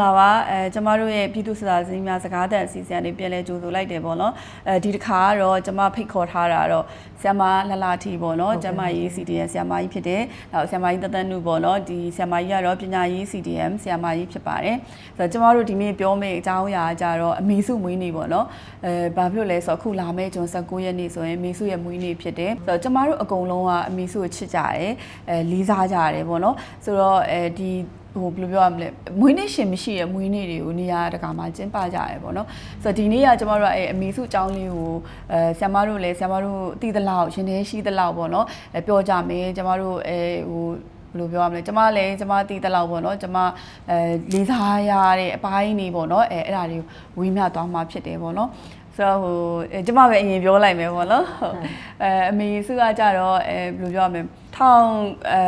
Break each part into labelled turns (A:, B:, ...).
A: မင်္ဂလာပါအဲကျမတို့ရဲ့ပြည်သူ့စစ်သားစည်းများစကားသံအစီအစဉ်လေးပြန်လဲကြိုဆိုလိုက်တယ်ပေါ့နော်အဲဒီတစ်ခါကတော့ကျမဖိတ်ခေါ်ထားတာတော့ဆ iam မလှလှထီပေါ့နော်ကျမရေး CDM ဆ iam မကြီးဖြစ်တယ်နောက်ဆ iam မကြီးတသက်နုပေါ့နော်ဒီဆ iam မကြီးကတော့ပညာရေး CDM ဆ iam မကြီးဖြစ်ပါတယ်ဆိုတော့ကျမတို့ဒီနေ့ပြောမယ့်အကြောင်းအရာကြတော့အမေစုမွေးနေ့ပေါ့နော်အဲဘာဖြစ်လို့လဲဆိုတော့အခုလာမယ့်ဂျွန်19ရက်နေ့ဆိုရင်အမေစုရဲ့မွေးနေ့ဖြစ်တယ်ဆိုတော့ကျမတို့အကုန်လုံးကအမေစုကိုချစ်ကြတယ်အဲလေးစားကြတယ်ပေါ့နော်ဆိုတော့အဲဒီ ဟိုဘယ်လိုပြောရမလဲမွေးနေ့ရှင်မရှိရဲ့မွေးနေ့တွေကိုနေရာတကာမှာကျင်းပကြရဲပေါ့နော်ဆိုတော့ဒီနေ့ကကျမတို့ကအဲအမေစုအကြောင်းလေးကိုအဲဆ iam မတို့လည်းဆ iam မတို့တည်သလောက်ရှင်သေးရှိသလောက်ပေါ့နော်အဲပြောကြမယ်ကျမတို့အဲဟိုဘယ်လိုပြောရမလဲကျမလည်းကျမတည်သလောက်ပေါ့နော်ကျမအဲလေးစားရတဲ့အပိုင်းနေပေါ့နော်အဲအဲ့ဒါတွေကိုဝေးမျှသွားမှာဖြစ်တယ်ပေါ့နော်ဆိုတော့ဟိုအဲကျမပဲအရင်ပြောလိုက်မယ်ပေါ့နော်ဟုတ်အဲအမေစုကကြတော့အဲဘယ်လိုပြောရမလဲထောင်အဲ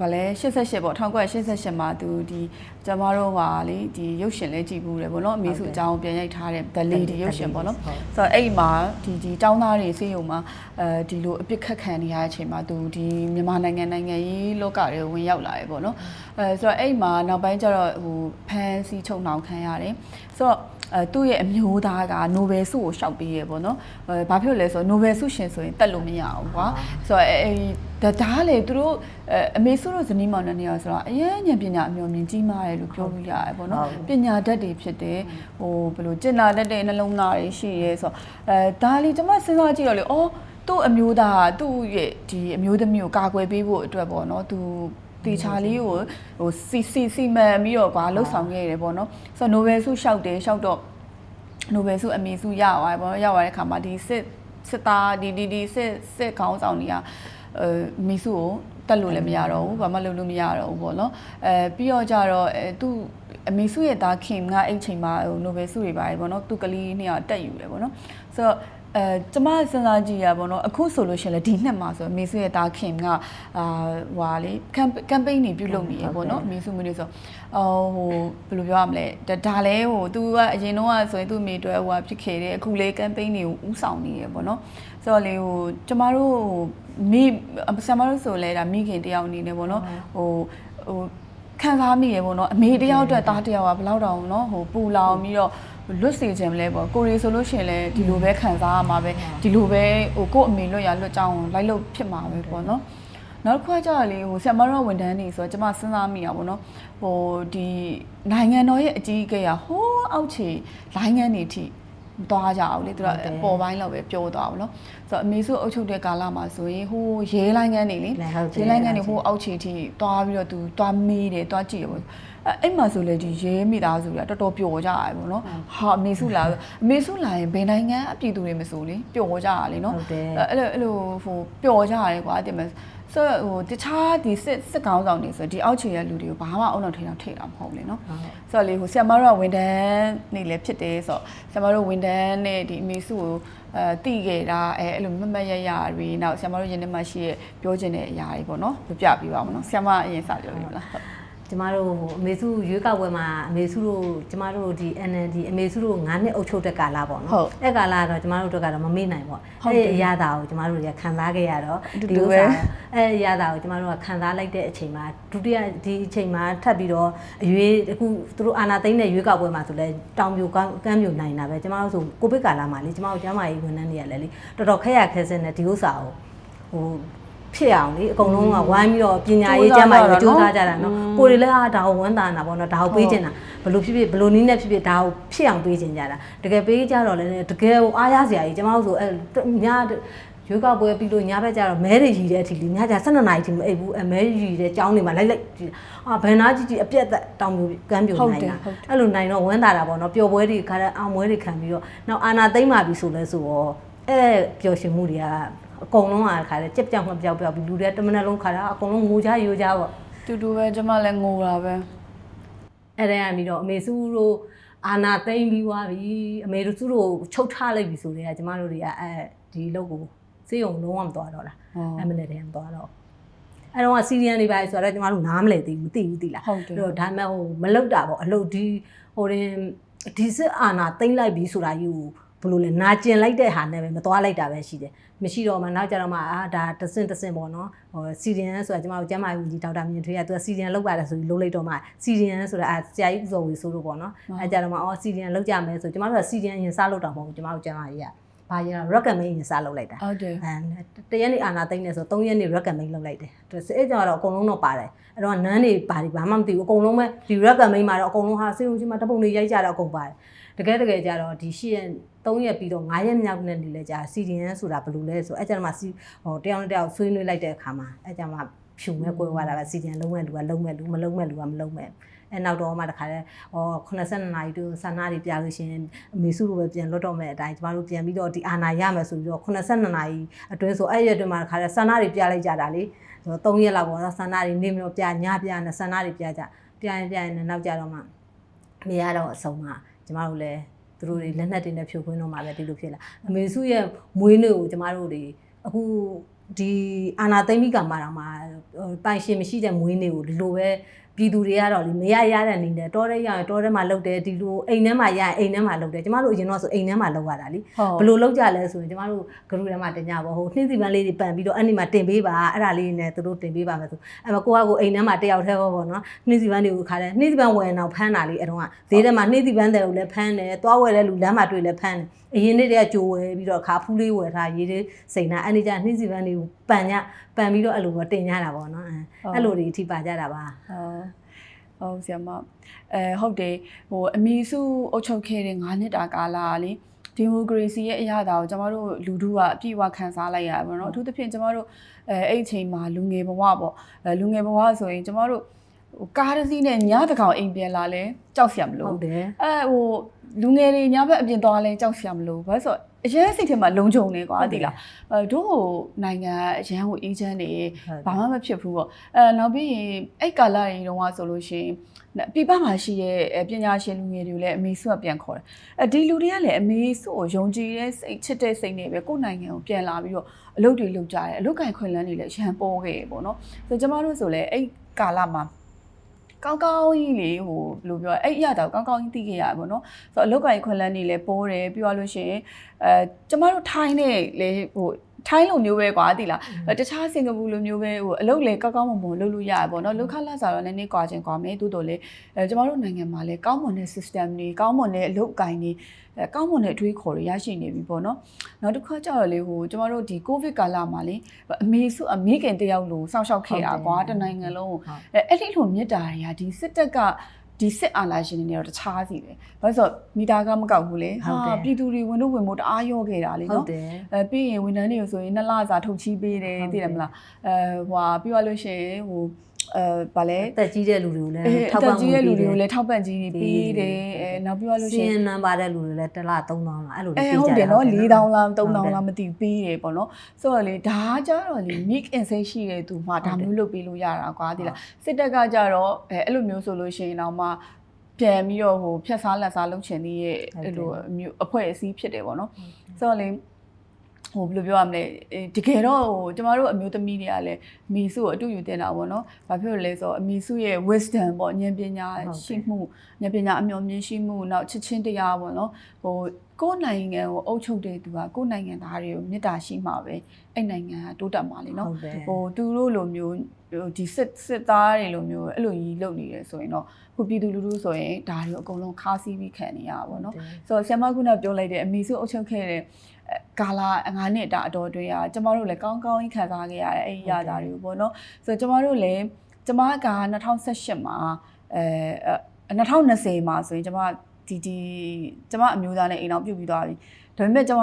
A: ဗာလဲ88ပေါ့1988မှာသူဒီကျမတို့ဟာလေဒီရုပ်ရှင်လေးကြည့်ဘူးတယ်ပေါ့နော်အမေစုအကြောင်းပြန်ရိုက်ထားတဲ့ The Lady ရုပ်ရှင်ပေါ့နော်ဆိုတော့အဲ့မှာဒီဒီចောင်းသားတွေစေးရုံမှာအဲဒီလိုအပြစ်ခတ်ခံနေရတဲ့အချိန်မှာသူဒီမြန်မာနိုင်ငံနိုင်ငံရေးလောကတွေကိုဝင်ရောက်လာတယ်ပေါ့နော်အဲဆိုတော့အဲ့မှာနောက်ပိုင်းကျတော့ဟိုဖန်စီချုံနှောင်ခံရတယ်ဆိုတော့အဲသူ့ရဲ့အမျိုးသားကနိုဘယ်ဆုကိုရှောက်ပေးရပေါ့နော်အဲဘာဖြစ်လို့လဲဆိုတော့နိုဘယ်ဆုရှင်ဆိုရင်တက်လို့မရအောင်ကွာဆိုတော့အဲ ဒါဒါလေသူတို့အမေစုတို့ဇနီးမောင်နှံနေရဆိုတော့အရင်ဉာဏ်ပညာအမျိုးမြင်ကြီးမားတယ်လို့ပြောလို့ရတယ်ပေါ့နော်ပညာတတ်တွေဖြစ်တယ်ဟိုဘယ်လိုကျင့်လာတတ်တဲ့နှလုံးသားတွေရှိရဲဆိုတော့အဲဒါလေးကျွန်မစဉ်းစားကြည့်တော့လေအော်သူ့အမျိုးသားကသူ့ရဲ့ဒီအမျိုးသမီးကိုကာကွယ်ပေးဖို့အတွက်ပေါ့နော်သူတေချာလေးကိုဟိုစီစီစီမန်ပြီးတော့ကွာလှုပ်ဆောင်ခဲ့ရတယ်ပေါ့နော်ဆိုတော့နိုဘယ်ဆုလျှောက်တယ်လျှောက်တော့နိုဘယ်ဆုအမေဆုရသွားတယ်ပေါ့နော်ရသွားတဲ့ခါမှာဒီစစ်စစ်သားဒီဒီဒီစစ်စစ်ခေါင်းဆောင်တွေကအဲ မီစုကိုတက်လို့လည်းမရတော့ဘူးဘာမှလုပ်လို့မရတော့ဘူးပေါ့နော်အဲပြီးတော့ကြတော့အဲသူအမေစုရဲ့သားခင်ကအဲ့ချိန်မှာဟိုနိုဘယ်ဆုတွေပါတယ်ပေါ့နော်သူကလေးနှစ်ယောက်တက်ယူတယ်ပေါ့နော်ဆိုတော့ အဲကျမစဉ်းစားကြည့်ရပါတော့အခုဆိုလို့ရှိရင်လည်းဒီနှစ်မှာဆိုအမေစုရဲ့တာခင်ကအာဟွာလေကမ်ကမ်ပိန်းတွေပြုလုပ်နေရပေါ့နော်အမေစုမျိုးတွေဆိုအော်ဟိုဘယ်လိုပြောရမလဲဒါလည်းဟို तू ကအရင်တော့ဆိုရင်သူ့မိတွေဟိုဖြစ်ခဲ့တယ်အခုလေကမ်ပိန်းတွေကိုဥဆောင်နေရပေါ့နော်ဆိုတော့လေဟိုကျမတို့မိဆရာမတို့ဆိုလဲဒါမိခင်တယောက်အနေနဲ့ပေါ့နော်ဟိုဟိုခံစားမိရပေါ့နော်အမေတယောက်အတွက်သားတယောက်ကဘယ်လောက်တောင်နော်ဟိုပူလောင်ပြီးတော့ လွတ်စေခြင်းမလဲပေါ့ကိုရီဆိုလို့ရှိရင်လည်းဒီလိုပဲခံစားရမှာပဲဒီလိုပဲဟိုကို့အမေလွတ်ရလွတ်ကြောင်းလိုက်လို့ဖြစ်မှာပဲပေါ့နော်နောက်တစ်ခါကျတော့လေဟိုဆ iam မတော်ဝန်ထမ်းနေဆိုတော့ကျွန်မစဉ်းစားမိတာပေါ့နော်ဟိုဒီနိုင်ငံတော်ရဲ့အကြီးအကဲကဟိုးအောက်ခြေလိုင်းငန်းနေထိမသွားကြအောင်လေသူတို့ပေါ်ပိုင်းလောက်ပဲပြောသွားအောင်နော်ဆိုတော့အမေစုအုပ်ချုပ်တဲ့ကာလမှာဆိုရင်ဟိုးရဲလိုင်းငန်းနေလေရဲလိုင်းငန်းနေဟိုးအောက်ခြေထိသွားပြီးတော့သူသွားမေးတယ်သွားကြည့်ရပေါ့ အဲ့အဲ့မှာဆိုလေဒီရဲမိသားစုကတော်တော်ပျော်ကြရတယ်ပေါ့နော်ဟာအမေစုလာအမေစုလာရင်ဘယ်နိုင်ငံအပြည်သူတွေမဆိုလေပျော်ကြရလေနော်အဲ့လိုအဲ့လိုဟိုပျော်ကြရတယ်ကွာတင်မဆိုဟိုတခြားဒီစစ်စစ်ကောင်းဆောင်တွေဆိုဒီအောက်ခြေရဲ့လူတွေကိုဘာမှအုံနောက်ထိအောင်ထိတာမဟုတ်လေနော်ဆိုတော့လေဟိုဆရာမတို့ကဝန်တန်းနေလည်းဖြစ်တယ်ဆိုတော့ဆရာမတို့ဝန်တန်းနဲ့ဒီအမေစုကိုအဲတိခဲ့တာအဲအဲ့လိုမမတ်ရရတွေနောက်ဆရာမတို့ယင်းထဲမှာရှိရပြောချင်တဲ့အရာတွေပေါ့နော်ပြပြပေးပါဦးနော်ဆရာမအရင်စပြောပြမလားဟုတ်
B: ကျမတို့အမေစုရွေးကောက်ပွဲမှာအမေစုတို့ကျမတို့ဒီ NND အမေစုတို့9နှစ်အုပ်ချုပ်တဲ့ကာလပေါ့နော်အဲ့ကာလကတော့ကျမတို့တို့ကတော့မမေ့နိုင်ပေါ့အဲ့ဒီအရာတာကိုကျမတို့တွေကခံစားခဲ့ရတော့ဒီဥစ္စာအဲ့ဒီအရာတာကိုကျမတို့ကခံစားလိုက်တဲ့အချိန်မှာဒုတိယဒီအချိန်မှာထပ်ပြီးတော့အရွေးအခုသူတို့အာနာသိန်းတဲ့ရွေးကောက်ပွဲမှာဆိုလဲတောင်ပြိုကမ်းကမ်းပြိုနိုင်တာပဲကျမတို့ဆိုကိုဗစ်ကာလမှာလေကျမတို့ကျမ်းမာရေးဝန်ထမ်းတွေကလည်းလေတော်တော်ခက်ရခက်စင်းနဲ့ဒီဥစ္စာကိုဟို ဖြစ်အောင်လေအကုန်လုံးကဝိုင်းပြီးတော့ပညာရေးကျမ်းမာရေးကိုကြိုးစားကြတာနော်ကိုတွေလည်းအားဒါကိုဝမ်းသာနေတာပေါ့နော်ဒါကိုပေးချင်တာဘလို့ဖြစ်ဖြစ်ဘလို့နည်းနဲ့ဖြစ်ဖြစ်ဒါကိုဖြစ်အောင်ပေးချင်ကြတာတကယ်ပေးကြတော့လည်းတကယ်ကိုအားရစရာကြီးကျမတို့ဆိုအဲညရွေးကောက်ပွဲပြီးလို့ညဘက်ကျတော့မဲတွေရီတဲ့အထိလေညကျ12နာရီထိမအိပ်ဘူးအမဲရီတဲ့ကြောင်းတွေမှာလိုက်လိုက်အာဘန်နာကြီးကြီးအပြက်သက်တောင်ပြူကမ်းပြူနိုင်တာအဲ့လိုနိုင်တော့ဝမ်းသာတာပေါ့နော်ပျော်ပွဲတွေခါတဲ့အောင်ပွဲတွေခံပြီးတော့နောက်အာနာသိမ့်မှပြီဆိုလဲဆိုတော့အဲပျော်ရွှင်မှုတွေက အကုန်လုံးကခါတဲ့ကြက်ကြောင်မပြောက်ပြောက်ပြီးလူတွေတမနက်လုံးခါတာအကုန်လုံးငိုကြရိုးကြပေါ့
A: တူတူပဲကျမလည်းငိုတာပဲ
B: အဲ့ဒါကနေတော့အမေစုတို့အာနာသိမ့်ပြီးသွားပြီအမေတို့စုတို့ချုပ်ထားလိုက်ပြီဆိုတော့ကျမတို့တွေကအဲဒီလောက်ကိုစေးုံလုံးဝမသွားတော့လားအမနဲ့တည်းမသွားတော့အဲ့တော့စီရီယန်တွေပါဆိုတော့ကျမတို့နားမလဲသေးဘူးသိဘူးသိလား
A: ဟုတ်တယ်
B: တော့ဒါမှမဟုတ်မလောက်တာပေါ့အလုပ်ဒီဟိုရင်ဒီစစ်အာနာသိမ့်လိုက်ပြီဆိုတာယူဟ ဘယ်လိုလဲနာကျင်လိုက်တဲ့ဟာနဲ့ပဲမသွားလိုက်တာပဲရှိတယ်မရှိတော့မှနောက်ကြတော့မှအာဒါတဆင့်တဆင့်ပေါ့နော်ဟိုစီဒီယန်ဆိုတာကျမတို့ကျမ်းမာရေးဝန်ကြီးဒေါက်တာမြင့်ထွေးကသူကစီဒီယန်လောက်ပါတယ်ဆိုပြီးလုံးလိုက်တော့မှစီဒီယန်ဆိုတာအဲဆရာကြီးဦးစောဝေဆိုလို့ပေါ့နော်အဲကြတော့မှအော်စီဒီယန်လောက်ကြမယ်ဆိုကျမတို့ကစီဒီယန်ရင်စားလို့တော့မဟုတ်ဘူးကျမတို့ကျမ်းမာရေးကဘာရင် recommend ရင်စားလုပ်လိုက်တာ
A: ဟုတ်တယ်
B: အဲတရက်နေ့အာနာသိမ့်နေဆို3ရက်နေ့ recommend လုပ်လိုက်တယ်သူအဲ့ကြောင့်တော့အကုန်လုံးတော့ပါတယ်အဲ့တော့နန်းနေပါဒီဘာမှမသိဘူးအကုန်လုံးပဲဒီ recommend မှာတော့အကုန်လုံးဟာစေုံချင်းမှာတပုံတွေရိုက်ကြတော့အကုန်ပါတယ်တကယ်တကယ်ကြတော့ဒီရှရက် 3ရက်ပြီးတော့9ရက်မြောက်နဲ့နေလဲကြာ CDN ဆိုတာဘယ်လိုလဲဆိုအဲ့ကျတော့မှစီဟိုတယောက်နဲ့တယောက်ဆွေးနွေးလိုက်တဲ့အခါမှာအဲ့ကျမှဖြူမဲ့ကိုယ်သွားတာပဲ CDN လုံးမဲ့လူကလုံးမဲ့လူမလုံးမဲ့လူကမလုံးမဲ့အဲနောက်တော့မှတခါလဲဟော82နာရီတူဆန္ဒတွေပြလို့ရှင်အမေစုလိုပဲပြန်လွတ်တော့မဲ့အတိုင်းကျမတို့ပြန်ပြီးတော့ဒီအာနာရမယ်ဆိုပြီးတော့82နာရီအတွင်းဆိုအဲ့ရက်အတွင်းမှာတခါလဲဆန္ဒတွေပြလိုက်ကြတာလေဆို3ရက်လောက်ပေါ့နော်ဆန္ဒတွေနေမလို့ပြညပြနဲ့ဆန္ဒတွေပြကြပြရင်ပြရင်နောက်ကြတော့မှမရတော့အဆုံးမှာကျမတို့လည်း သူတို့တွေလက်နက်တွေနဲ့ဖြိုခွင်းတော့မှပဲဒီလိုဖြစ်လာအမေစုရဲ့မွေးနေ့ကိုကျမတို့တွေအခုဒီအာနာသိမ့်မိကမှာတော့မှပိုင်ရှင်မရှိတဲ့မွေးနေ့ကိုဒီလိုပဲ ပြည်သူတွေကတော့လေမရရတဲ့အနေနဲ့တောထဲရရင်တောထဲမှာလှုပ်တယ်ဒီလိုအိမ်ထဲမှာရရင်အိမ်ထဲမှာလှုပ်တယ်ကျမတို့အရင်တော့ဆိုအိမ်ထဲမှာလှုပ်ရတာလी
A: ဟုတ်
B: ဘယ်လိုလုပ်ကြလဲဆိုရင်ကျမတို့ဂရုထဲမှာတင်ကြပါဟိုနှင်းစီပန်းလေးတွေပန်ပြီးတော့အဲ့ဒီမှာတင်ပေးပါအဲ့ဒါလေးနဲ့သူတို့တင်ပေးပါမယ်ဆိုအဲ့မှာကိုကကိုအိမ်ထဲမှာတယောက်တည်းဟောပေါ့နော်နှင်းစီပန်းတွေကိုခါတယ်နှင်းစီပန်းဝယ်အောင်ဖမ်းတာလေးအဲ့တော့ကဈေးထဲမှာနှင်းစီပန်းတွေကိုလည်းဖမ်းတယ်သွားဝယ်တဲ့လူလမ်းမှာတွေ့လည်းဖမ်းတယ် အရင်နေ့တည်းကကြိုဝယ်ပြီးတော့ခါဖူးလေးဝယ်ထားရေးသေးစိန်နာအဲ့ဒီကျနှင်းစီပန်းတွေကိုပန်ညပန်ပြီးတော့အဲ့လိုပဲတင်ကြတာပေါ့နော်အဲ့လိုတွေအထိပါကြတာပါ
A: ဟုတ်ဟုတ်ဆရာမအဲဟုတ်တယ်ဟိုအမီစုအုပ်ချုပ်ခဲ့တဲ့9နှစ်တာကာလကလေဒီမိုကရေစီရဲ့အရာတာကိုကျမတို့လူထုကအပြည့်အဝခံစားလိုက်ရပါတော့အထူးသဖြင့်ကျမတို့အဲအဲ့အချိန်မှာလူငယ်ဘဝပေါ့အဲလူငယ်ဘဝဆိုရင်ကျမတို့ဟိုကားတစ်စီးနဲ့ညတကောင်အိမ်ပြန်လာလဲကြောက်စရာမလို
B: ဟုတ်တယ်
A: အဲဟို လူငယ်တွေညဘက်အပြင်သွားလဲကြောက်စရာမလိုဘာလို့ဆိုတော့အရင်စိတ်ထဲမှာလုံခြုံနေကွာ
B: ဟုတ်တယ်
A: ဒီလားအဲတို့ဟိုနိုင်ငံအရန်ဟိုအေဂျင့်တွေ
B: ဟုတ်တယ်
A: ဘာမှမဖြစ်ဘူးပေါ့အဲနောက်ပြီးရင်အဲ့ကာလတွေတုန်းကဆိုလို့ရှိရင်ပြပမှာရှိတဲ့အဲပညာရှင်လူငယ်တွေကိုလည်းအမေစုကပြန်ခေါ်တယ်အဲဒီလူတွေကလည်းအမေစုကိုယုံကြည်တဲ့စိတ်ချစ်တဲ့စိတ်နဲ့ပဲကိုယ့်နိုင်ငံကိုပြန်လာပြီးတော့အလုပ်တွေလုပ်ကြတယ်အလုပ်ကင်ခွင့်လန်းတွေလည်းရန်ပေါ်ခဲ့ပေါ့နော်ဆိုတော့ကျမတို့ဆိုလည်းအဲ့ကာလမှာ ကောင်းကောင်းကြီးလေဟိုဘယ်လိုပြောလဲအဲ့အရာတော့ကောင်းကောင်းကြီးသိခဲ့ရပါဘောနော်ဆိုတော့အလုတ်ကိုင်ခွန်လန်းနေလဲပိုးတယ်ပြီးသွားလို့ရှိရင်အဲကျမတို့ထိုင်းနဲ့လေဟို ထိုင်းလိုမျိုးပဲကွာတိလားအဲတခြားစင်ကာပူလိုမျိုးပဲဟိုအလုတ်လေကောင်းကောင်းမွန်မွန်လုပ်လို့ရရပါဘောနော်လုတ်ခလာစားတော့နည်းနည်းကွာချင်းကွာမယ်တိုးတော်လေအဲကျမတို့နိုင်ငံမှာလေကောင်းမွန်တဲ့ system တွေကောင်းမွန်တဲ့အလုတ်ကိုင်တွေအဲကောင်းမွန်တဲ့အတွေးခေါ်တွေရရှိနေပြီပေါ့နော်နောက်တစ်ခါကျတော့လေဟိုကျမတို့ဒီကိုဗစ်ကာလမှာလေအမေစုအမေခင်တယောက်လိုစောင့်ရှောက်ခဲ့တာကွာတနိုင်ငံလုံးကိုအဲအဲ့ဒီလိုမြစ်တာတွေကဒီစစ်တပ်က ဒီစစ်အာဏာရှင်တွေနဲ့တော့တခြားစီပဲ။ဘာလို့လဲဆိုတော့မီတာကမကောက်ဘူးလေ
B: ဟုတ်တယ်
A: ပြည်သူတွေဝင်လို့ဝင်ဖို့တအားရောခဲ့တာလေ
B: ဟုတ်
A: နော်
B: တယ်။
A: အဲပြီးရင်ဝန်ထမ်းတွေကိုဆိုရင်နှစ်လစာထုတ်ချီးပေးတယ်
B: ဟုတ်တယ်
A: သိတယ်မလား။အဲဟိုဟာပြီးသွားလို့ရှိရင်ဟို အဲဗာလဲ
B: အသက်ကြီးတဲ့လူတွေကိုလည်း
A: အဲ
B: ထောက်
A: အ
B: ပံ့
A: သက်ကြီးတဲ့လူတွေကို
B: ပေး
A: လည်းထောက်ပံ့ကြီးတွေပေးတယ်။အဲနောက်ပြီးသွားလို့
B: စီ
A: ရှိးရင်
B: ရင်နံပါတ်တဲ့လူတွေလည်းတစ်လ3000လားအဲ့လို
A: အဲ
B: လေးပေး
A: ဟုတ်
B: ကြ
A: တယ်နော်4000လား
B: ဟုတ်တယ်
A: 3000လားမသိဘူးပေးတယ်ပေါ့နော်ဆိုတော့လေဒါကကြတော့လေ mix insane ရှိတဲ့သူမှဒါမျိုးလုပ်ပေးလို့ရတာကွာဒီလားစစ်တပ်ကကြတော့အဲအဲ့လိုမျိုးဆိုလို့ရှိရင်တော့မှပြန်ပြီးတော့ဟိုဖြတ်စားလက်စားလုပ်ချင်သေးရဲ့အဲ့လိုမျိုးအဖွဲ့အစည်းဖြစ်တယ်ပေါ့နော်ဆိုတော့လေ ဟိုဘယ်လိုပြောရမလဲအဲတကယ်တော့ဟိုကျမတို့အမျိုးသမီးတွေကလည်းမီစုကိုအတူယူတင်တာပေါ့နော်။ဘာဖြစ်လို့လဲဆိုတော့အမီစုရဲ့ wisdom ပေါ့ဉာဏ်ပညာရှိမှုဉာဏ်ပညာအမျှော်မြင်ရှိမှုနောက်ချစ်ချင်းတရားပေါ့နော်။ဟိုကိုယ့်နိုင်ငံကိုအုပ်ချုပ်တဲ့သူကကိုယ့်နိုင်ငံသားတွေကိုမေတ္တာရှိမှပဲအဲ့နိုင်ငံကတိုးတက်မှာလေနော်
B: ဟုတ်တယ်
A: ဟိုသူတို့လိုမျိုးဟိုဒီစစ်စစ်သားတွေလိုမျိုးအဲ့လိုကြီးလုပ်နေတယ်ဆိုရင်တော့ခုပြည်သူလူထုဆိုရင်ဒါတွေအကုန်လုံးခါးစီးပြီးခံနေရတာပေါ့နော်ဆိုတော့ဆ iam မခုနပြောလိုက်တဲ့အမေစုအုပ်ချုပ်ခဲ့တဲ့အဲ ကာလာ9နှစ်တာအတော်အတွင်းကကျမတို့လည်းကောင်းကောင်းကြီးခံစားခဲ့ရတယ်အဲ့ဒီရတာတွေကိုပေါ့နော်ဆိုတော့ကျမတို့လည်းကျမက2018မှာအဲ2020မှာဆိုရင်ကျမဒီဒီကျမအမျိုးသားနဲ့အိမ်အောင်ပြုတ်ပြီးသွားပြီဒါပေမဲ့ကျမ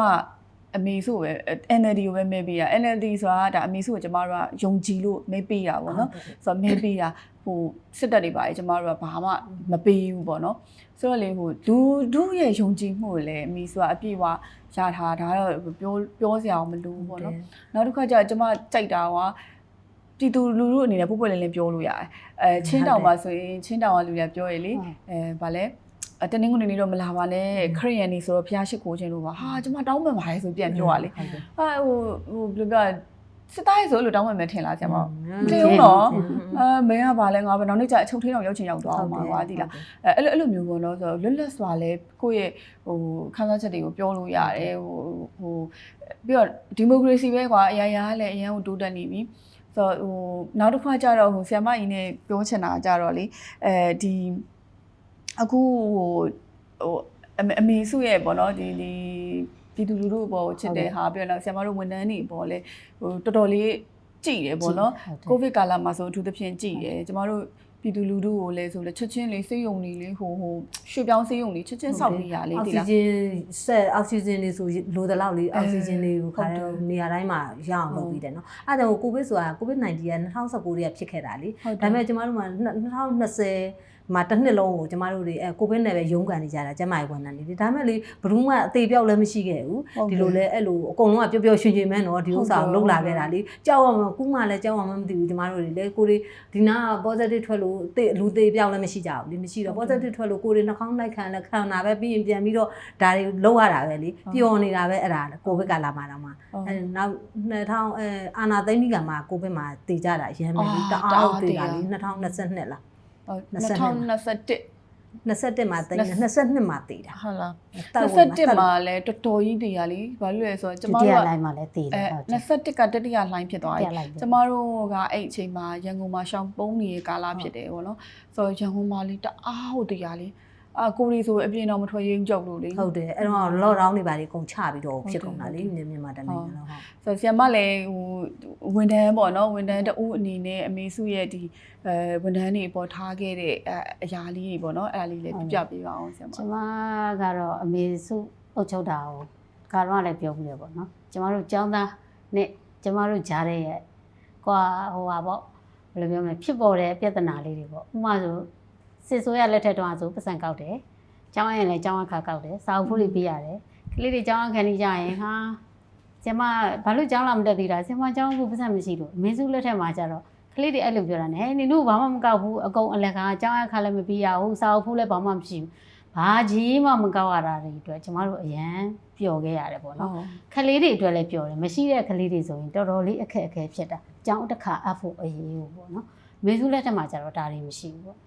A: အမေစုကိုပဲ NLD ကိုပဲမဲပေးတာ NLD ဆိုတာဒါအမေစုကိုကျမတို့ကယုံကြည်လို့မဲပေးတာပေါ့နော်ဆိုတော့မဲပေးတာဟိုစစ်တပ်တွေပါလေကျမတို့ကဘာမှမပေးဘူးပေါ့နော်ဆိုတော့လေဟိုလူလူရဲ့ယုံကြည်မှုကိုလည်းအမီဆိုတာအပြည့်အဝရထားဒါတော့ပြောပြောစရာအောင်မလိုဘူးပေါ့နော်နောက်တစ်ခါကျတော့ကျမကြိုက်တာကပြည်သူလူထုအနေနဲ့ပို့ပွက်လင်းလင်းပြောလို့ရတယ်အဲချင်းတောင်မှာဆိုရင်ချင်းတောင်ကလူတွေကပြောရလေအဲဗာလဲအ တနင်္ဂနွေနေ့တော့မလာပါနဲ့ခရစ်ယာန်နေဆိုတော့ဖျားရှိခိုးခြင်းလို့ပါဟာကျမတောင်းပန်ပါတယ်ဆိုပြန်ပြောရလေ
B: ဟုတ်တယ်
A: ဟာဟိုဟိုဘယ်လိုပြောလဲစစ်သားရဲ့ဆိုလို့တောင်းမှမယ်ထင်လားဆရာမ
B: อืม
A: ထင်ဦးတော့
B: ထင်
A: အဲမင်းကပါလဲငါပဲနောက်နေ့ကျအချုပ်ထိန်တော့ရောက်ချင်ရောက်သွားအောင်ပါကွာဒီလားအဲအဲ့လိုအဲ့လိုမျိုးပေါ့နော်ဆိုတော့လွတ်လပ်စွာလဲကိုယ့်ရဲ့ဟိုခန်းစားချက်တွေကိုပြောလို့ရတယ်ဟိုဟိုပြီးတော့ဒီမိုကရေစီပဲကွာအရာရာကလည်းအရင်ကတိုးတက်နေပြီဆိုတော့ဟိုနောက်တစ်ခါကျတော့ဟိုဆီယမအင်းနဲ့ပြောချင်တာကြတော့လေအဲဒီ အခုဟိုဟိုအမေအမေစုရဲ့ပေါ့နော်ဒီဒီပြည်သူလူထုဘောချစ်တဲ့ဟာပြီးတော့ဆီယမတို့ဝန်ထမ်းတွေပေါ့လေဟိုတော်တော်လေးကြည်တယ်ပေါ့နော်ကိုဗစ်ကာလမှာဆိုအထူးသဖြင့်ကြည်တယ်ကျမတို့ပြည်သူလူထုကိုလည်းဆိုလဲချက်ချင်းလေးစိတ်ယုံနေလေးဟိုဟိုရွှေပြောင်းစိတ်ယုံလေးချက်ချင်းစောင့်နေရလေး
B: အောက်
A: ဒီ
B: ဆီ
A: လား
B: ဂျင်ဆက်အောက်ဆီဂျင်လေးဆိုလိုတဲ့လောက်လေးအောက်ဆီဂျင်လေးကိုခါ
A: ဟုတ်တယ်
B: တော့နေရာတိုင်းမှာရအောင်လုပ်ပြီးတယ်နော်အဲ့ဒါကိုကိုဗစ်ဆိုတာကိုဗစ် -19 က2019တည်းကဖြစ်ခဲ့တာလေ
A: ဟုတ်တယ်
B: ဒါပေမဲ့ကျမတို့မှာ2020 မှာတစ်နှစ်လုံးကိုကျမတို့တွေအဲကိုဗစ်နဲ့ပဲရုန်းကန်နေကြတာကျမကြီးဝန်ထမ်းတွေဒါပေမဲ့လေဘယ်သူမှအသေးပြောက်လည်းမရှိခဲ့ဘူး
A: ဟုတ်တယ်
B: ဒီလိုလဲအဲ့လိုအကုန်လုံးကပျော်ပျော်ရွှင်ရွှင်မဲနော်ဒီဥစ္စာကို
A: ဟုတ်
B: လုပ်
A: တယ်
B: လာခဲ့တာလေကြောက်ရမှာကူးမှလည်းကြောက်ရမှာမသိဘူးကျမတို့တွေလေကိုတွေဒီနာ positive ထွက်လို့တေလူသေးပြောက်လည်းမရှိကြဘူးလေမရှိတော့ positive ထွက်လို့ကိုတွေနှာခေါင်းလိုက်ခံလည်းခံတာပဲပြီးရင်ပြန်ပြီးတော့ဒါတွေလုပ်ရတာပဲလေပျော်နေတာပဲအဲ့ဒါကိုဗစ်ကလာမှာတော့မှအဲနောက်2000အဲအာနာသိမ့်ပြီးကမှကိုဗစ်မှာတည်ကြတာရမ်းမယ်လေတအားတည်တာလေ2022လား
A: ဟုတ်
B: 2021
A: 2021
B: 21မှာတည်22မှာတည်တာ
A: ဟုတ်လား
B: တက်ဝင်
A: 21မှာလည်းတော်တော်ကြီးတည်ရလीဘာလို့လဲဆိုတော့ကျ
C: ကျ
A: မ
C: မ
A: တို့
C: တို့
A: က
C: လိုက်မှလည်းတည်တယ်ဟုတ်တယ်
A: 21ကတတိယလှိုင်းဖြစ်သွားပြီ
C: ပြလိုက်တယ်
A: ကျမတို့ကအဲ့အချိန်မှာရန်ကုန်မှာရှောင်းပုံးနေတဲ့ကာလဖြစ်တယ်ပေါ့နော်ဆိုတော့ရန်ကုန်မှာလေးတအားဟုတ်တည်ရလी အာကိုရီဆိုအပြင်တော့မထွက်ရင်ကြောက်လို့လေ
B: ဟုတ်တယ်အဲ့တော့ lockdown တွေပါလေအကုန်ချပြီးတော့ဖြစ်ကုန်တာလေမြန်မာတိုင်းနိုင်ငံတော့ဟုတ်
A: ဆိုတော့ဆီယမလည်းဟိုဝန်ထမ်းပေါ့နော်ဝန်ထမ်းတအုပ်အနေနဲ့အမေစုရဲ့ဒီအဲဝန်ထမ်းတွေပေါ်ထားခဲ့တဲ့အအရာလေးတွေပေါ့နော်အဲ့ဒါလေးလည်းပြပြပေးပါအောင်ဆီယမ
C: ကျမကတော့အမေစုအုပ်ချုပ်တာကိုကာတော့လည်းပြောပြီးရပေါ့နော်ကျမတို့ចောင်းသားနဲ့ကျမတို့ကြားတဲ့ရဲ့ကွာဟိုပါပေါ့ဘယ်လိုပြောမလဲဖြစ်ပေါ်တဲ့ပြဿနာလေးတွေပေါ့ဥပမာဆို စစ်ဆိုးရလက်ထက်တော့ဆိုပတ်စံကောက်တယ်ကျောင်းရင်လည်းကျောင်းအခါကောက်တယ်စာအုပ်ဖို့တွေပေးရတယ်ကလေးတွေကျောင်းအခါနေကြရင်ဟာကျမဘာလို့ကျောင်းလာမတက်သေးတာကျမကျောင်းဖို့ပတ်စံမရှိလို့အမေစုလက်ထက်မှာကျတော့ကလေးတွေအဲ့လိုပြောတာနဲ့နင်တို့ဘာမှမကောက်ဘူးအကုန်အလကားကျောင်းအခါလည်းမပေးရဘူးစာအုပ်ဖို့လည်းဘာမှမရှိဘူးဘာကြီးမှမကောက်ရတာတွေအတွက်ကျမတို့အရန်ပျော်ခဲ့ရတယ်ပေါ့နော်ခလေးတွေအတွက်လည်းပျော်တယ်မရှိတဲ့ခလေးတွေဆိုရင်တော်တော်လေးအခက်အခဲဖြစ်တာအကြောင်းတစ်ခါအပ်ဖို့အရေးကိုပေါ့နော်မေစုလက်ထက်မှာကျတော့ဒါတွေမရှိဘူးပေါ့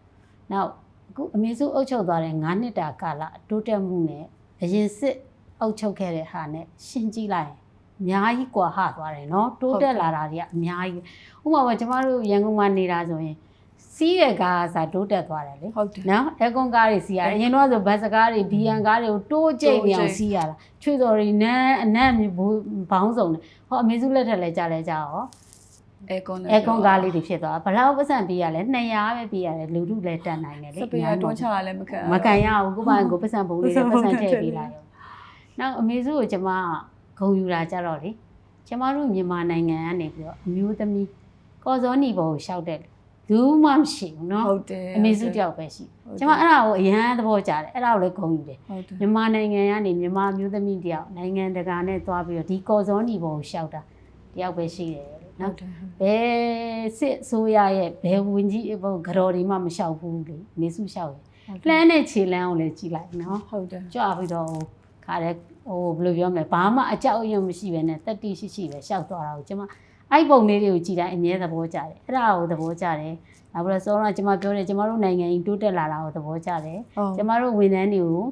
C: နောက်အခုအမေစုအုပ်ချုပ်သွားတဲ့9နှစ်တာကာလတိုးတက်မှုနဲ့အရင်စစ်အုပ်ချုပ်ခဲ့တဲ့ဟာနဲ့ရှင်းကြည့်လိုက်ရင်အများကြီးကွာဟသွားတယ်နော်တိုးတက်လာတာတွေကအများကြီးဥပမာပေါ့ကျမတို့ရန်ကုန်မှာနေတာဆိုရင်စီးတဲ့ကားကစားတိုးတက်သွားတယ်လေ
A: ဟုတ်တယ်
C: နော်အဲကွန်ကားတွေစီးရတယ်အရင်တော့ဆိုဘတ်စကားတွေဘီယန်ကားတွေကိုတိုးကြိတ်နေအောင်စီးရတာချွေတော်တွေနန်းအနက်မျိုးဘောင်းစုံတယ်ဟောအမေစုလက်ထက်လဲကြားလဲကြားရော
A: အဲကွန်
C: အဲကွန်ကားလေးတွေဖြစ်သွားဘလောက်ပတ်စံပေးရလဲ200ပဲပေးရတယ်လူထုလည်းတန်နိုင်တယ်လေ
A: စပီယာတွန်းချရလည်းမခံ
C: မကန်ရဘူးကိုပါကိုပတ်စံပုံလေးတွေပတ်စံထည့်ပေးလိုက်ရောနောက်အမေစုကိုကျမဂုံယူတာကြတော့လေကျမတို့မြန်မာနိုင်ငံကနေပြီးတော့အမျိုးသမီးကော်စောနီဘောကိုရှောက်တဲ့လူမှမရှိဘူးနော်
A: ဟုတ်တယ်
C: အမေစုတယောက်ပဲရှိကျမအဲ့ဒါကိုအရန်သဘောကျတယ်အဲ့ဒါကိုလည်းဂုဏ်ယူတယ်
A: ဟုတ်တယ်
C: မြန်မာနိုင်ငံကနေမြန်မာမျိုးသမီးတယောက်နိုင်ငံတကာနဲ့သွားပြီးတော့ဒီကော်စောနီဘောကိုရှောက်တာ တယောက်ပဲရှိတယ်လို့
A: ဟုတ်
C: နော်
A: တယ်
C: ဘယ်စစ်အစိုးရရဲ့ဘယ်ဝင်ကြီးဘုကြော်တွေမှမလျှောက်ဘူးလေမေစုလျှောက်ရင်လှမ်းတဲ့ခြေလမ်းကိုလည်းကြည့်လိုက်နော်
A: ဟုတ်တယ်
C: ကြွပြီးတော့ခါတဲ့ဟိုဘယ်လိုပြောမလဲဘာမှအကြောက်အရွံ့မရှိပဲနဲ့တက်တိရှိရှိပဲရှောက်သွားတာကိုကျမအဲ့ပုံလေးတွေကိုကြည်တိုင်းအမြဲသဘောကျတယ်အဲ့ဒါကိုသဘောကျတယ်နောက်ပြီးတော့စောတော့ကျမပြောတယ်ကျမတို့နိုင်ငံကြီးတိုးတက်လာတာကိုသဘောကျတယ်
A: ဟုတ်
C: ကျမတို့ဝန်ထမ်းတွေကို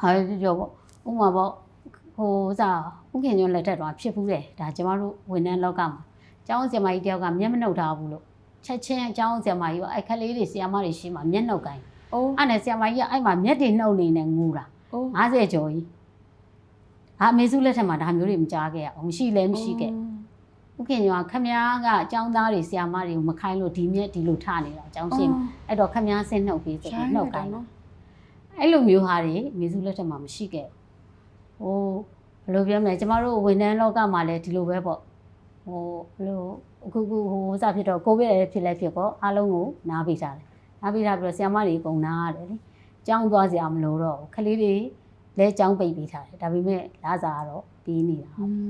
C: ဟာပြောပြောပေါ့ဥပမာပေါ့ ဟိုစားဥခင်ကျွန်းလက်ထက်တော့ဖြစ်ဘူးတယ်ဒါကျမတို့ဝန်ထမ်းလောကမှာကျောင်းဆရာမကြီးတယောက်ကမျက်မနှုတ်ထားဘူးလို့ချက်ချင်းကျောင်းဆရာမကြီးကအဲ့ခလေးတွေဆရာမတွေရှိမှမျက်နှုတ်ကိုင်း
A: အိုး
C: အဲ့နဲ့ဆရာမကြီးကအဲ့မှာမျက်တွေနှုတ်နေနေငူတာ
A: အိုး
C: 50ကျော်ကြီးအာအမေစုလက်ထက်မှာဒါမျိုးတွေမကြားခဲ့ရအောင်မရှိလဲမရှိခဲ့ဥခင်ကျွန်းကခမ ्या ကအကျောင်းသားတွေဆရာမတွေကိုမခိုင်းလို့ဒီမျက်ဒီလိုထနေတာကျောင်းရှင်းမှာအဲ့တော့ခမ ्या ဆင်းနှုတ်ပြီးဆိုပြီးနှုတ်ကိုင်းတာအဲ့လိုမျိုးဟာတွေမေစုလက်ထက်မှာမရှိခဲ့ဘူး ဟိုဘယ်လိုပြောမလဲကျမတို့ဝန်ထမ်းလောကမှာလည်းဒီလိုပဲပေါ့ဟိုဘယ်လိုအခုခုဟိုစဖြစ်တော့ကိုဗစ်လည်းဖြစ်လဲဖြစ်ပေါ့အားလုံးကိုနားပေးထားတယ်နားပေးထားပြီးတော့ဆရာမတွေအကုန်နားရတယ်လေကျောင်းသွားစရာမလိုတော့ဘူးခလေးတွေလည်းကျောင်းပိတ်ပေးထားတယ်ဒါပေမဲ့လာစားကတော့ပြီးနေတာ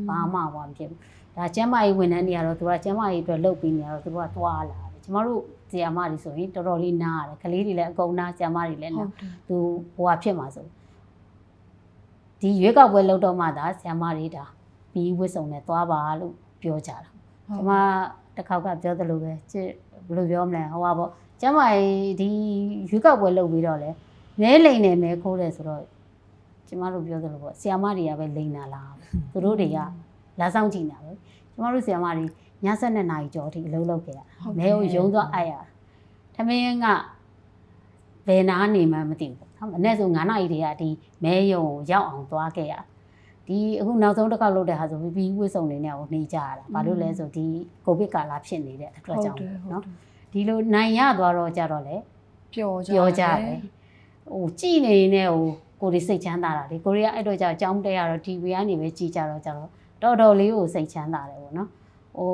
C: ဘာမှမဖြစ်ဘူးဒါကျမကြီးဝန်ထမ်းတွေကတော့သူကကျမကြီးအတွက်လုပ်ပေးနေတော့သူကသွားလာတယ်ကျမတို့ဆရာမတွေဆိုရင်တော်တော်လေးနားရတယ်ခလေးတွေလည်းအကုန်နားဆရာမတွေလည်း
A: ဟု
C: နား
A: တ်တယ်
C: သူဟိုဟာဖြစ်မှာဆို ဒီရွေးကောက်ပွဲလောက်တော့မှသာဆ iam မတွေဒါပြီးဝစ်စုံနဲ့သွားပါလို့ပြောကြတာကျမတစ်ခေါက်ကပြောသလိုပဲချစ်ဘယ်လိုပြောမလဲဟိုပါပေါ့ကျမဒီရွေးကောက်ပွဲလုပ်ပြီးတော့လေမဲလိန်နဲ့မဲခိုးတယ်ဆိုတော့ကျမတို့ပြောသလိုပေါ့ဆီယာမတွေကပဲလိန်တာလားသူတို့တွေကလာဆောင်ကြည့်နေတာပဲကျမတို့ဆီယာမတွေည7နာရီကျော်အထိအလုပ်လုပ်ခဲ့ရမဲကိုယုံသွားအပ်ရထမင်းကဘယ်နာနေမှမသိဘူးပေါ့နော် အနည်းဆုံး9နာရီတည်းကဒီမဲယုံကိုရောက်အောင်သွားခဲ့ရ ဒီအခုနောက်ဆုံးတစ်ခေါက်လုပ်တဲ့ဟာဆိုပြီးပြီးဝစ်စုံနေနဲ့ဟိုနေကြရတာဘာလို့လဲဆိုဒီကိုဗစ်ကာလဖြစ်နေတဲ့အတွက်ကြောင့်เนาะဒီလိုနိုင်ရသွားတော့ကြတော့လေ
A: ပျော်ကြ
C: ပြောကြတယ်ဟိုကြည်နေနေဟိုကိုရီစိတ်ချမ်းသာတာလေကိုရီးယားအဲ့တော့じゃအကြောင်းတက်ရတော့ TV ကနေပဲကြည်ကြတော့ကြတော့တော်တော်လေးကိုစိတ်ချမ်းသာတယ်ပေါ့နော်ဟို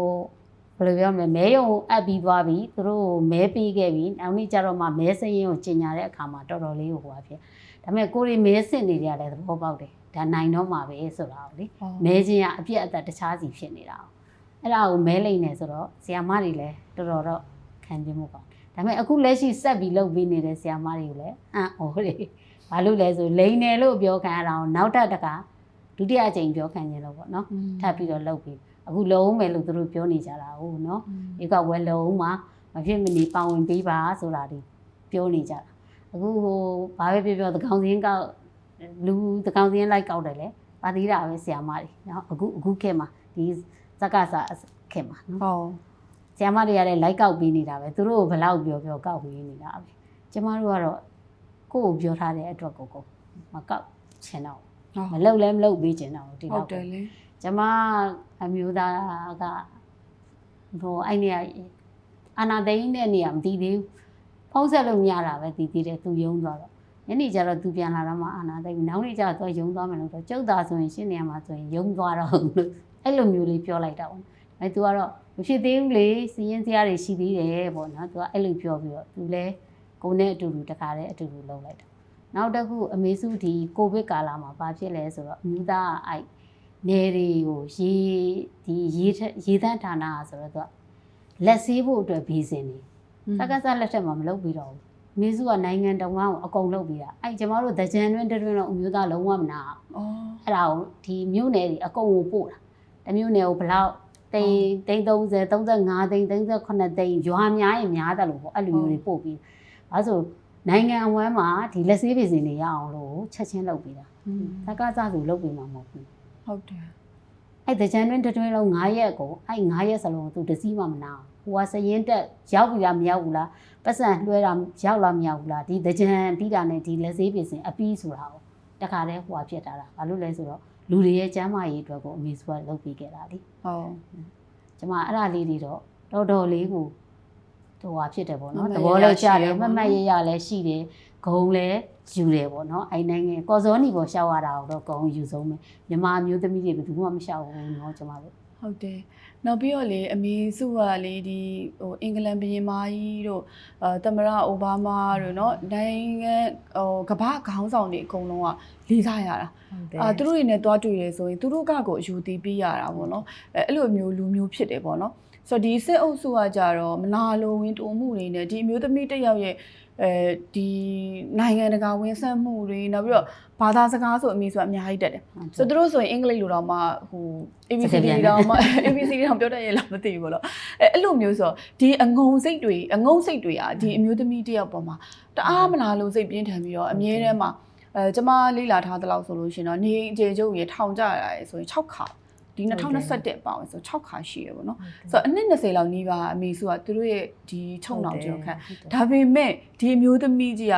C: ဘယ်လိုပြောမလဲမဲယုံကိုအပ်ပြီးသွားပြီသူတို့ကိုမဲပေးခဲ့ပြီနောက်နေ့ကျတော့မှမဲစရင်ကိုကျင်ညာတဲ့အခါမှာတော်တော်လေးကိုဟိုပါဖြစ်ဒါပေမဲ့ကိုရီမဲစစ်နေကြတယ်သဘောပေါက်တယ်ဒါနိုင်တော့မှာပဲဆိုတာကိုလေမဲချင်းကအပြည့်အသက်တခြားစီဖြစ်နေတာ။အဲ့ဒါကိုမဲလိမ့်နေဆိုတော့ဆီယာမတွေလည်းတော်တော်တော့ခံပြမှုပေါ့။ဒါပေမဲ့အခုလက်ရှိဆက်ပြီးလုပ်ပြီးနေတဲ့ဆီယာမတွေကိုလည်းအံ့ဩတယ်။ဘာလို့လဲဆိုလိမ့်နေလို့ပြောခံရတာကိုနောက်ထပ်တစ်ခါဒုတိယအကြိမ်ပြောခံနေလို့ပေါ့နော်။ထပ်ပြီးတော့လုပ်ပြီး အခုလုံးမယ်လို့သူတို့ပြောနေကြတာဟုတ်နော်။ဒီကဝယ်လုံးမှာမဖြစ်မနေပါဝင်ပေးပါဆိုတာဒီပြောနေကြတာ။အခုဟိုဘာပဲပြောပြောသကောင်စင်းကောက်လူသကောင်စင်းလိုက်ကောက်တယ်လေ။ပါသေးတာပဲဆရာမတွေနော်အခုအခုခေတ်မှာဒီဇက်ကစားခေတ်မှာနော်
A: ဟုတ်
C: ဆရာမတွေကလည်းလိုက်ကောက်ပြီးနေတာပဲသူတို့ကဘယ်လောက်ပြောပြောကောက်ပြီးနေတာပဲကျမတို့ကတော့ကိုယ့်ကိုပြောထားတဲ့အတွက်ကိုကိုမကောက်ချင်တော့မလုပ်လဲမလုပ်ပေးချင်တော့ဒီ
A: ဟု
C: တော့
A: တ်တယ်လေ
C: ကျမအမျိုးသားကဟိုအဲ့နေရအနာသိန်းတဲ့နေရမသိသေးဘူးဖုံးဆက်လို့မရတာပဲတည်တည်တယ်သူယုံသွားတော့ညနေကျတော့သူပြန်လာတော့မှအာနာသိန်းနောက်နေ့ကျတော့ယုံသွားမယ်လို့တော့ကျုပ်သားဆိုရင်ရှင်းနေရမှာဆိုရင်ယုံသွားတော့လို့အဲ့လိုမျိုးလေးပြောလိုက်တာပေါ့အဲသူကတော့မဖြစ်သေးဘူးလေစီရင်စရာတွေရှိသေးတယ်ပေါ့နော်သူကအဲ့လိုပြောပြီးတော့သူလည်းကိုယ်နဲ့အတူတူတခါတည်းအတူတူလုပ်လိုက်တာနောက်တစ်ခုအမေစုဒီကိုဗစ်ကာလမှာဘာဖြစ်လဲဆိုတော့အမျိုးသားကအဲ့ နေတွေကိုရေဒီရေထက်ရေသန့်ဌာနอ่ะဆိုတော့သူကလက်ဆေးဖို့အတွက်ဘေးစင်နေစကားစားလက်ထက်မှာမလုပ်ပြီးတော့ဘူးမိစုကနိုင်ငံတော်ကိုအကုန်လုပ်ပြီးတာအဲ့ကျမတို့ဒကြံတွင်တွင်တော့အမျိုးသားလုံးဝမနာ
A: အော်
C: အဲ့ဒါကိုဒီမြို့နယ်တွေအကုန်ကိုပို့တာတမျိုးနယ်ကိုဘလောက်တိန်တိန်30 35တိန်38တိန်ရွာများရင်များတယ်လို့ပေါ့အဲ့လိုမျိုးတွေပို့ပြီးအဲဆိုနိုင်ငံအဝမ်းမှာဒီလက်ဆေးဘေးစင်တွေရအောင်လို့ချက်ချင်းလုပ်ပြီးတာစကားစားဆိုလုပ်ပြီးမှာမဟုတ်ဘူး
A: ဟုတ်တယ်
C: အဲ့တကြံတွင်တွင်လုံး9ရက်ကိုအဲ့9ရက်စလုံးသူတစည်းမှမနာဟိုကစရင်တက်ရောက်ပြီလားမရောက်ဘူးလားပတ်စံလွှဲတာရောက်လားမရောက်ဘူးလားဒီတကြံပြီးတာနဲ့ဒီလက်စေးပြင်စင်အပီးဆိုတာကိုတခါတည်းဟိုကဖြစ်တာလားဘာလို့လဲဆိုတော့လူတွေရဲ့ကျမ်းမာရေးအတွက်ကိုအမေစုကလုပ်ပြီးခဲ့တာလी
A: ဟုတ်
C: ကျမအဲ့ဒါလေးတွေတော့တော်တော်လေးကိုဟိုဟာဖြစ်တယ်ပေါ့နော်
A: မှ
C: သ
A: တ်မှတ်
C: ဘော
A: ရ
C: လေး
A: ရရှိ
C: ကြ
A: ရ
C: တယ်
A: ပေါ့
C: မ
A: နော်
C: တ်မတ်ရရလည်းရှိတယ်ဂုံလည်း ယူတယ်ပေါ့နော်အဲ့နိုင်ငံကော်စောနီပေါ်ရှောက်ရတာတော့ဂုံယူဆုံးပဲမြန်မာမျိုးသမီးတွေဘယ်သူမှမရှောက်ဘူးเนาะကျမတို့
A: ဟုတ်တယ်နောက်ပြီးတော့လေအမေစုကလေဒီဟိုအင်္ဂလန်ဘုရင်မကြီးတို့အဲသမရအိုဘားမားတို့เนาะနိုင်ငံဟိုကမ္ဘာခေါင်းဆောင်တွေအကုန်လုံးကလေးစားရတာ အာသူတို့တွေနဲ့တွားတွေ့ရဲဆိုရင်သူတို့ကကိုအယူတည်ပေးရတာပေါ့နော်အဲအဲ့လိုမျိုးလူမျိုးဖြစ်တယ်ပေါ့နော်ဆိုတော့ဒီစစ်အုပ်စုကကြတော့မနာလိုဝင်တိုမှုတွေနဲ့ဒီအမျိုးသမီးတစ်ယောက်ရဲ့ အဲဒီနိုင်ငံတကာဝန်ဆက်မှုတွေနောက်ပြီးတော့ဘာသာစကားဆိုအမေဆိုတာအများကြီးတက်တယ်ဆိုတော့သူတို့ဆိုရင်အင်္ဂလိပ်လိုတော့မှဟို ABCD တော့မှ ABCD တော့ပြောတတ်ရဲ့လားမသိဘူးပေါ့နော်အဲအဲ့လိုမျိုးဆိုတော့ဒီအငုံစိတ်တွေအငုံစိတ်တွေကဒီအမျိုးသမီးတစ်ယောက်ပေါ်မှာတအားမနာလိုစိတ်ပြင်းထန်ပြီးတော့အမြဲတမ်းမှာအဲကျမလေ့လာထားသလောက်ဆိုလို့ရှင်တော့နေအကျေကျုပ်ရေထောင်ကြရတာဆိုရင်6ခါ ဒီ2021ပေါင်ဆို6ခါရှိရပေါ့နော်ဆိုတော့အနည်း20လောက်နီးပါအမေစုကသူတို့ရဲ့ဒီချုံနှောင်ကျွန်တော်ခန့်ဒါပေမဲ့ဒီအမျိုးသမီးကြီးက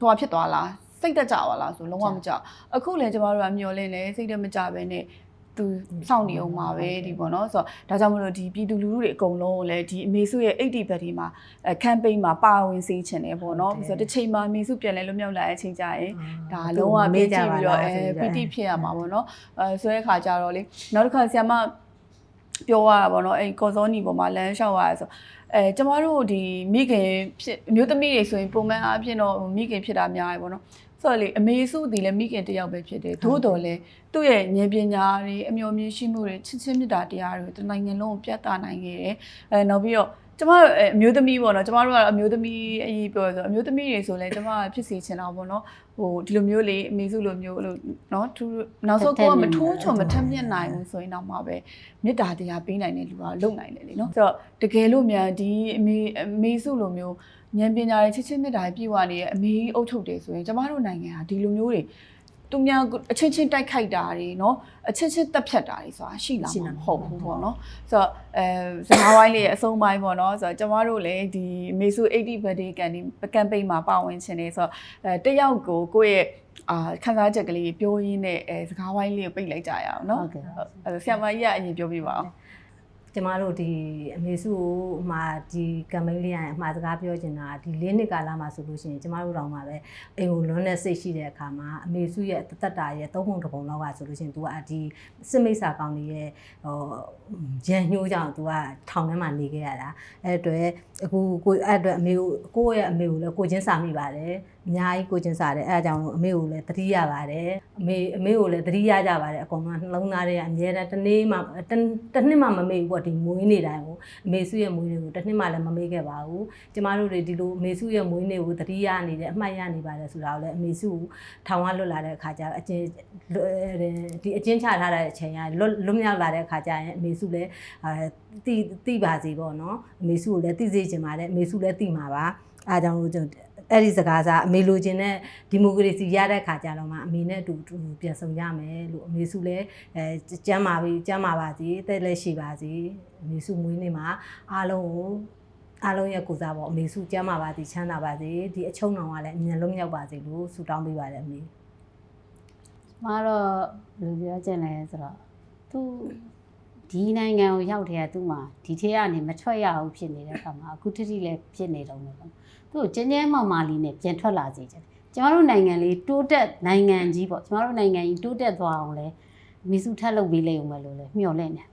A: ဟွာဖြစ်သွားလားစိတ်တက်ကြပါလားဆိုလုံးဝမကြအခုလည်းကျမတို့ကမျောလင်းနေစိတ်တက်မကြပဲနဲ့ သူစောင့်နေအောင်ပါပဲဒီပေါ့နော်ဆိုတော့ဒါကြောင့်မလို့ဒီပြည်သူလူထုတွေအကုန်လုံးကိုလည်းဒီအမေစုရဲ့80ဘက်ဒီမှာအဲ campaign မှာပါဝင်စေချင်တယ်ပေါ့နော်ဆိုတော့တစ်ချိန်မှာအမေစုပြန်လဲလွတ်မြောက်လာတဲ့အချိန်ကြရင်ဒါလုံးဝမေ့ကြည့်ပြီးတော့အဲပီတိဖြစ်ရမှာပေါ့နော်အဲဆိုတဲ့ခါကျတော့လေနောက်တစ်ခါဆီယမပြောရတာပေါ့နော်အဲကော်စောနီပေါ်မှာလမ်းလျှောက်ရဆိုအဲကျမတို့ဒီမိခင်ဖြစ်အမျိုးသမီးတွေဆိုရင်ပုံမှန်အားဖြင့်တော့မိခင်ဖြစ်တာများတယ်ပေါ့နော် ဆိုတော့လေအမေစုဒီလည်းမိခင်တစ်ယောက်ပဲဖြစ်တယ်သို့တော်လည်းသူ့ရဲ့ဉာဏ်ပညာတွေအမျှော်မြင်ရှိမှုတွေချစ်ချင်းမြတ်တာတရားတွေတနိုင်ငံလုံးကိုပြသနိုင်ခဲ့တယ်အဲနောက်ပြီးတော့ကျမတို့အမျိုးသမီးပေါ့နော်ကျမတို့ကတော့အမျိုးသမီးအရေးပြောဆိုအမျိုးသမီးတွေဆိုလဲကျမကဖြစ်စီချင်တာပေါ့နော်ဟိုဒီလိုမျိုးလေးအမေစုလိုမျိုးလို့နော်သူနောက်ဆုံးကိုကမထိုးချွန်မထက်မြက်နိုင်ဘူးဆိုရင်တော့မှပဲမေတ္တာတရားပေးနိုင်တဲ့လူကလုံနိုင်တယ်လေနော်ဆိုတော့တကယ်လို့မြန်ဒီအမေအမေစုလိုမျိုး ဉာဏ်ပညာတွေချစ်ချင်းမေတ္တာတွေပြည့်ဝနေရဲ့အမေအုပ်ချုပ်တယ်ဆိုရင်ကျမတို့နိုင်ငံဟာဒီလိုမျိုးတွေသူများအချင်းချင်းတိုက်ခိုက်တာတွေเนาะအချင်းချင်းတက်ဖြတ်တာတွေဆိုတာရှိလာမှာမဟုတ်ဘူးပေါ့နော်ဆိုတော့အဲစကားဝိုင်းလေးရဲ့အဆုံးပိုင်းပေါ့နော်ဆိုတော့ကျမတို့လည်းဒီမေဆူ80 birthday ကန်ဒီကမ်ပိန်းမှာပါဝင်ခြင်းနေဆိုတော့အဲတယောက်ကိုကိုယ့်ရဲ့အာခန်းစားချက်ကလေးပြောရင်းနဲ့အဲစကားဝိုင်းလေးကိုပိတ်လိုက်ကြရအောင်เนาะ
C: ဟုတ်ကဲ့
A: အဲဆရာမကြီးကအရင်ပြောပြပါအောင်
B: ကျမတို့ဒီအမေစုကိုအမှာဒီကမ်ပိန်းလေးရရင်အမှာစကားပြောချင်တာဒီလေးနှစ်ကာလမှာဆိုလို့ရှိရင်ကျမတို့တောင်မှပဲအိမ်ကိုလွန်းတဲ့စိတ်ရှိတဲ့အခါမှာအမေစုရဲ့တသက်တာရဲ့သုံးပုံတစ်ပုံလောက်ကဆိုလို့ရှိရင် तू ကဒီစစ်မိတ်ဆာကောင်လေးရဲ့ဟိုရန်ညှိုးကြောင့် तू ကထောင်ထဲမှာနေခဲ့ရတာအဲ့အတွက်အခုကိုအဲ့အတွက်အမေကိုကိုယ့်ရဲ့အမေကိုလည်းကိုချင်းစာမိပါတယ် အများကြီးကိုချင်းစားတယ်အဲအကြောင်းလို့အမေကိုလည်းသတိရပါတယ်အမေအမေကိုလည်းသတိရကြပါတယ်အကုန်လုံးနှလုံးသားတွေကအများတန်းတစ်နေ့မှတစ်တစ်နှစ်မှမမေ့ဘူးပေါ့ဒီမွေးနေ့တိုင်းကိုအမေစုရဲ့မွေးနေ့ကိုတစ်နှစ်မှလည်းမမေ့ခဲ့ပါဘူးကျမတို့တွေဒီလိုအမေစုရဲ့မွေးနေ့ကိုသတိရနေတယ်အမှတ်ရနေပါတယ်ဆိုတာကိုလည်းအမေစုကိုထောင်ကလွတ်လာတဲ့အခါကျအချင်းဒီအချင်းချထားတဲ့အချိန်ကလွတ်လွတ်မြောက်လာတဲ့အခါကျရင်အမေစုလည်းအဲတိတိပါစေပေါ့နော်အမေစုကိုလည်းသိစေချင်ပါတယ်အမေစုလည်းသိမှာပါအားကြောင့်လို့ကျွန်တော် အဲ့ဒီစကားစားအမေလိုချင်တဲ့ဒီမိုကရေစီရတဲ့ခါကြတော့မှအမေနဲ့အတူတူပြန်ဆောင်ကြမယ်လို့အမေစုလည်းအဲကျမ်းပါပြီကျမ်းပါပါစေတဲ့လည်းရှိပါစေအမေစုမွေးနေ့မှာအားလုံးကိုအားလုံးရဲ့ကိုစားပေါ့အမေစုကျမ်းပါပါစေချမ်းသာပါစေဒီအချုံတော်ကလည်းအမြန်လုံးမြောက်ပါစေလို့ဆုတောင်းပေးပါတယ်အမေ
C: မတော့ဘယ်လိုပြောချင်လဲဆိုတော့သူ ဒီနိုင်ငံကိုရောက်တဲ့ကသူ့မှာဒီထဲကနေမထွက်ရဘူးဖြစ်နေတဲ့အခါမှာအခုတတိလည်းဖြစ်နေတော့မယ်ပေါ့သူ့ကိုကျင်းကျင်းမောင်မာလေးနဲ့ပြန်ထွက်လာစေချင်တယ်ကျမတို့နိုင်ငံလေးတိုးတက်နိုင်ငံကြီးပေါ့ကျမတို့နိုင်ငံကြီးတိုးတက်သွားအောင်လဲမိစုထပ်လုပ်ပေးလိမ့်ဦးမယ်လို့လဲမျှော်လင့်တယ်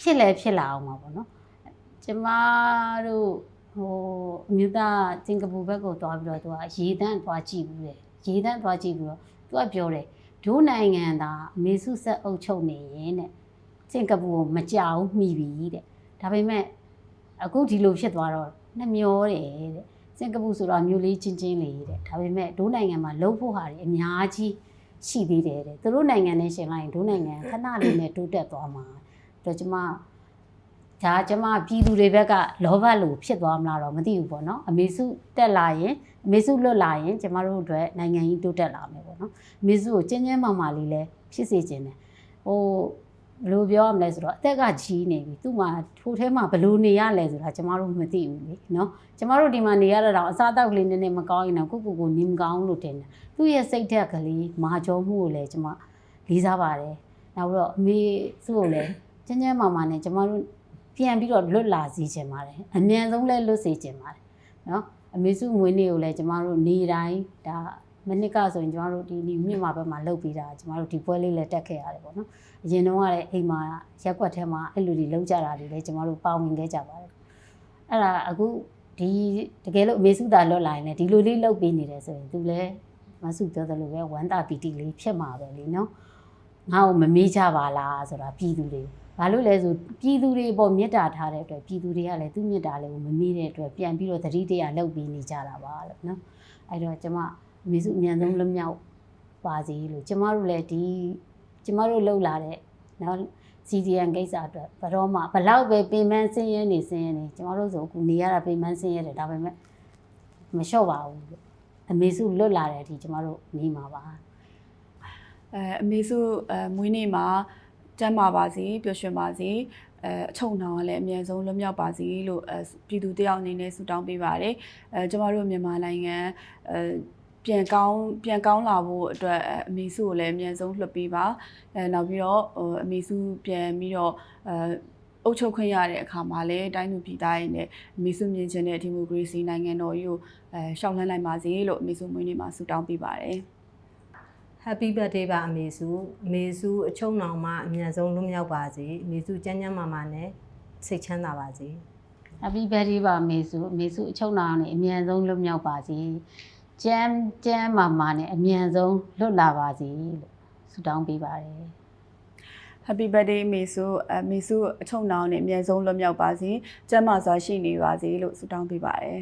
C: ဖြစ်လဲဖြစ်လာအောင်ပါပေါ့နော်ကျမတို့ဟိုအမျိုးသားစင်ကာပူဘက်ကိုသွားပြီးတော့သူကရေတန်းသွားကြည့်ဘူးတယ်ရေတန်းသွားကြည့်ပြီးတော့သူကပြောတယ်ဒိုးနိုင်ငံသားအမေစုဆက်အုပ်ချုပ်နေရင်တဲ့ စင်ကာပူကိုမကြောက်မိပြီတဲ့ဒါပေမဲ့အခုဒီလိုဖြစ်သွားတော့နှမျောတယ်တဲ့စင်ကာပူဆိုတော့မျိုးလေးချင်းချင်းလေးတဲ့ဒါပေမဲ့ဒိုးနိုင်ငံမှာလှုပ်ဖို့ဟာတွေအများကြီးရှိသေးတယ်တဲ့သူတို့နိုင်ငံနဲ့ရှင်လိုက်ရင်ဒိုးနိုင်ငံခဏလေးနဲ့တိုးတက်သွားမှာတော့ကျမဒါကျမပြည်သူတွေဘက်ကလောဘလိုဖြစ်သွားမလားတော့မသိဘူးပေါ့နော်အမေစုတက်လာရင်အမေစုလွတ်လာရင်ကျမတို့အတွက်နိုင်ငံကြီးတိုးတက်လာမယ်ပေါ့နော်မစ်စုကိုကျင်းကျင်းမာမာလေးလဲဖြစ်စေခြင်းတယ်ဟို ဘယ်လိုပြောရမလဲဆိုတော့အသက်ကကြီးနေပြီသူ့မှာထိုထဲမှာဘယ်လိုနေရလဲဆိုတာကျမတို့မသိဘူးလေနော်ကျမတို့ဒီမှာနေရတော့အစားအသောက်ကလေးနည်းနည်းမကောင်းရင်တော့ကိုကိုကိုနေမကောင်းလို့ထင်တယ်သူ့ရဲ့စိတ်ဓာတ်ကလေးမာကျော်မှုကိုလည်းကျမလေးစားပါတယ်နောက်ပြီးတော့အမေစုကိုလည်းကျင်းကျင်းမာမာနဲ့ကျမတို့ပြန်ပြီးတော့လွတ်လာစေချင်ပါတယ်အမြန်ဆုံးလဲလွတ်စေချင်ပါတယ်နော်အမေစုမွေးနေ့ကိုလည်းကျမတို့နေတိုင်းဒါ မနစ်ကဆိုရင်ကျမတို့ဒီမြင့်မာဘက်မှာလှုပ်ပြီးတာကျမတို့ဒီပွဲလေးလည်းတက်ခဲ့ရတယ်ပေါ့နော်အရင်တော့ကလည်းအိမ်မှာရက်ွက်ထဲမှာအဲ့လိုတွေလှုပ်ကြတာတွေလည်းကျမတို့ပါဝင်ခဲ့ကြပါတယ်အဲ့ဒါအခုဒီတကယ်လို့အမေစုသာလွတ်လာရင်လည်းဒီလိုလေးလှုပ်ပေးနေတယ်ဆိုရင်သူလည်းမဆုပြောသလိုပဲဝမ်းတာပီတိလေးဖြစ်မှာပဲလीနော်ငါ့ကိုမမေးကြပါလားဆိုတာပြည်သူတွေဘာလို့လဲဆိုပြည်သူတွေပေါ်မေတ္တာထားတဲ့အတွက်ပြည်သူတွေကလည်းသူ့မေတ္တာလေးကိုမမေးတဲ့အတွက်ပြန်ပြီးတော့သတိတရားလှုပ်ပေးနေကြတာပါလို့နော်အဲ့တော့ကျမအ မေစုအမြန်ဆုံးလွတ်မြောက်ပါစေလို့ကျမတို့လည်းဒီကျမတို့လှုပ်လာတဲ့နော် CDN ကိစ္စအတွက်ဘယ်တော့မှဘလောက်ပဲပြင်ပန်းဆင်းရဲနေဆင်းရဲနေကျမတို့ဆိုအခုနေရတာပြင်ပန်းဆင်းရဲတယ်ဒါပေမဲ့မလျှော့ပါဘူးလို့အမေစုလွတ်လာတဲ့အထိကျမတို့နေမှာပါ
A: အဲအမေစုအဲမွေးနေ့မှာကျမ်းမာပါစေပျော်ရွှင်ပါစေအဲအချုံနှောင်ကလည်းအမြဲဆုံးလွတ်မြောက်ပါစေလို့အဲပြည်သူတယောက်အနေနဲ့ဆုတောင်းပေးပါတယ်အဲကျမတို့မြန်မာနိုင်ငံအဲ ပြန်ကောင်းပြန်ကောင်းလာဖို့အတွက်အဲအမေစုကိုလည်းအမြဲဆုံးလွှတ်ပေးပါအဲနောက်ပြီးတော့ဟိုအမေစုပြန်ပြီးတော့အဲအုပ်ချုပ်ခွင့်ရတဲ့အခါမှာလည်းတိုင်းသူပြည်သားတွေနဲ့အမေစုမြင်ချင်တဲ့ဒီမိုကရေစီနိုင်ငံတော်ကြီးကိုအဲရှောက်လှမ်းနိုင်ပါစေလို့အမေစုမွေးနေ့မှာဆုတောင်းပေးပါတယ်
B: Happy birthday ပါအမေစုအမေစုအချုံတော်မှာအမြန်ဆုံးလွတ်မြောက်ပါစေအမေစုကျန်းကျန်းမာမာနဲ့စိတ်ချမ်းသာပါစေ
C: Happy birthday ပါအမေစုအမေစုအချုံနာနဲ့အမြန်ဆုံးလွတ်မြောက်ပါစေ ကျမ်းကျမ်းမာမာနဲ့အမြန်ဆုံးလွတ်လာပါစေလို့ဆုတောင်းပေးပါတယ်
A: Happy birthday မေဆိုအမေဆိုအထုံနောင်နဲ့အမြန်ဆုံးလွတ်မြောက်ပါစေကျမ်းမာစွာရှိနေပါစေလို့ဆုတောင်းပေးပါတယ်